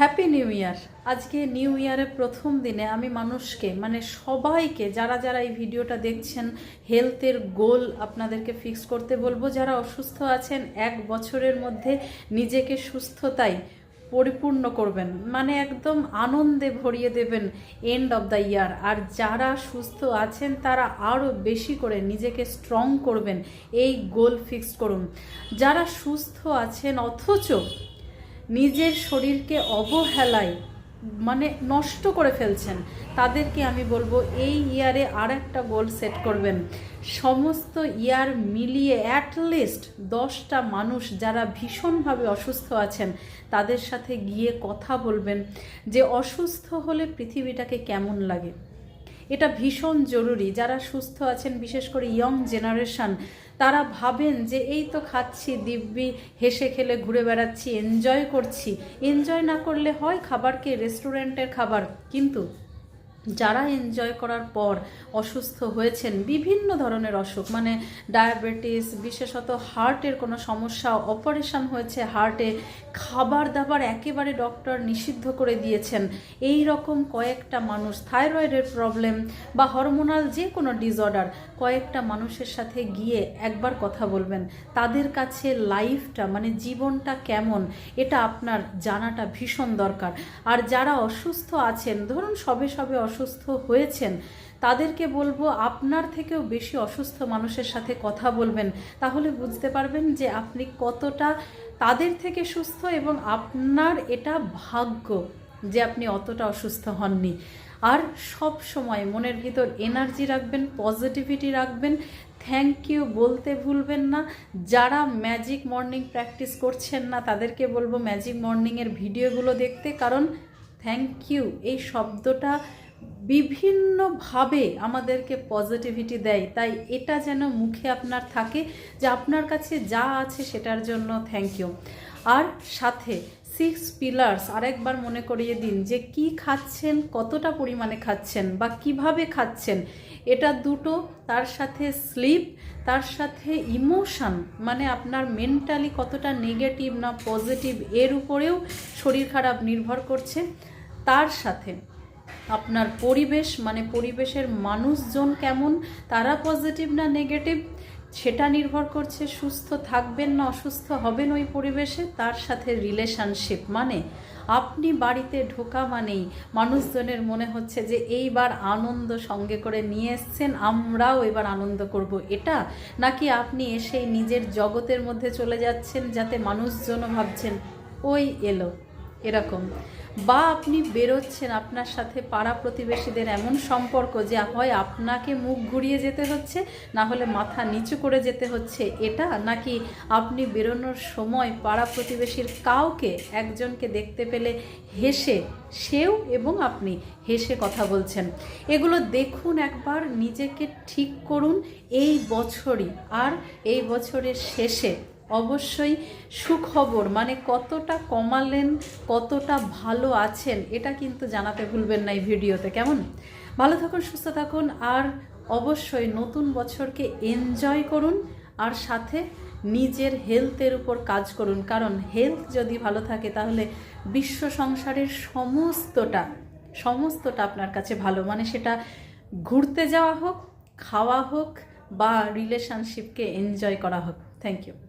Happy new year আজকে new ইয়ারের প্রথম দিনে আমি মানুষকে মানে সবাইকে, যারা যারা এই ভিডিওটা দেখছেন হেলথের গোল আপনাদেরকে ফিক্স করতে বলব। যারা অসুস্থ আছেন, এক বছরের মধ্যে নিজেকে সুস্থতায় পরিপূর্ণ করবেন। মানে একদম আনন্দে ভরিয়ে দেবেন এন্ড অফ দ্য ইয়ার আর যারা সুস্থ আছেন, তারা আরও বেশি করে নিজেকে স্ট্রং করবেন। এই গোল ফিক্স করুন। যারা সুস্থ আছেন, অথচ নিজের শরীরকে অবহেলায় মানে নষ্ট করে ফেলছেন। তাদেরকে আমি বলব, এই ইয়ারে আর একটা গোল সেট করবেন। সমস্ত ইয়ার মিলিয়ে অ্যাটলিস্ট দশটা মানুষ যারা ভীষণভাবে অসুস্থ আছেন, তাদের সাথে গিয়ে কথা বলবেন যে অসুস্থ হলে পৃথিবীটাকে কেমন লাগে? এটা ভীষণ জরুরি। যারা সুস্থ আছেন, বিশেষ করে ইয়ং জেনারেশন তারা ভাবেন যে এই তো খাচ্ছি, দিব্যি, হেসে খেলে ঘুরে বেড়াচ্ছি এনজয় করছি। এনজয় না করলে হয় খাবারকে রেস্টুরেন্টের খাবার। কিন্তু যারা এনজয় করার পর অসুস্থ হয়েছেন, বিভিন্ন ধরনের অসুখ মানে ডায়াবেটিস বিশেষত হার্টের কোনো সমস্যা অপারেশন হয়েছে হার্টে খাবার দাবার একেবারে ডক্টর নিষিদ্ধ করে দিয়েছেন। এই রকম কয়েকটা মানুষ থাইরয়েডের প্রবলেম বা হরমোনাল যে কোনো ডিসঅর্ডার কয়েকটা মানুষের সাথে গিয়ে একবার কথা বলবেন। তাদের কাছে লাইফটা মানে জীবনটা কেমন, এটা আপনার জানাটা ভীষণ দরকার। আর যারা অসুস্থ আছেন, ধরুন সবে সবে অসুস্থ হয়েছেন তাদেরকে বলব, আপনার থেকেও বেশি অসুস্থ মানুষের সাথে কথা বলবেন। তাহলে বুঝতে পারবেন যে আপনি কতটা তাদের থেকে সুস্থ এবং আপনার এটা ভাগ্য যে আপনি অতটা অসুস্থ হননি। আর সব সময় মনের ভিতর এনার্জি রাখবেন পজিটিভিটি রাখবেন। থ্যাংক ইউ বলতে ভুলবেন না। যারা ম্যাজিক মর্নিং প্র্যাকটিস করছেন না, তাদেরকে বলব ম্যাজিক মর্নিংয়ের ভিডিওগুলো দেখতে। কারণ থ্যাংক ইউ এই শব্দটা বিভিন্নভাবে আমাদেরকে পজিটিভিটি দেয়। তাই এটা যেন মুখে আপনার থাকে যে আপনার কাছে যা আছে সেটার জন্য থ্যাংক ইউ আর সাথে সিক্স পিলার্স আরেকবার মনে করিয়ে দিন যে কি খাচ্ছেন, কতটা পরিমাণে খাচ্ছেন বা কীভাবে খাচ্ছেন, এটা দুটো, তার সাথে স্লিপ তার সাথে ইমোশান মানে আপনার মেন্টালি কতটা নেগেটিভ না পজিটিভ এর উপরেও শরীর খারাপ নির্ভর করছে। তার সাথে আপনার পরিবেশ মানে পরিবেশের মানুষজন কেমন, তারা পজিটিভ না নেগেটিভ সেটা নির্ভর করছে সুস্থ থাকবেন না অসুস্থ হবেন ওই পরিবেশে, তার সাথে রিলেশনশিপ মানে আপনি বাড়িতে ঢোকা মানেই মানুষজনের মনে হচ্ছে যে এইবার আনন্দ সঙ্গে করে নিয়ে এসছেন, আমরাও এবার আনন্দ করব। এটা নাকি আপনি এসেই নিজের জগতের মধ্যে চলে যাচ্ছেন যাতে মানুষজনও ভাবছেন, ওই এলো। এরকম। বা আপনি বেরোচ্ছেন আপনার সাথে পাড়া প্রতিবেশীদের এমন সম্পর্ক যে হয় আপনাকে মুখ ঘুরিয়ে যেতে হচ্ছে, না হলে মাথা নিচু করে যেতে হচ্ছে। এটা নাকি আপনি বেরোনোর সময় পাড়া প্রতিবেশীর কাউকে, একজনকে দেখতে পেলে হেসে সেও এবং আপনি হেসে কথা বলছেন। এগুলো দেখুন একবার, নিজেকে ঠিক করুন। এই বছরই, আর এই বছরের শেষে অবশ্যই সুখবর মানে কতটা কমালেন, কতটা ভালো আছেন, এটা কিন্তু জানাতে ভুলবেন না এই ভিডিওতে, কেমন? ভালো থাকুন, সুস্থ থাকুন, আর অবশ্যই নতুন বছরকে এনজয় করুন, আর সাথে নিজের হেলথের উপর কাজ করুন, কারণ হেলথ যদি ভালো থাকে, তাহলে বিশ্ব সংসারের সমস্তটা সমস্তটা আপনার কাছে ভালো মানে সেটা ঘুরতে যাওয়া হোক, খাওয়া হোক, বা রিলেশনশিপকে এনজয় করা হোক। Thank you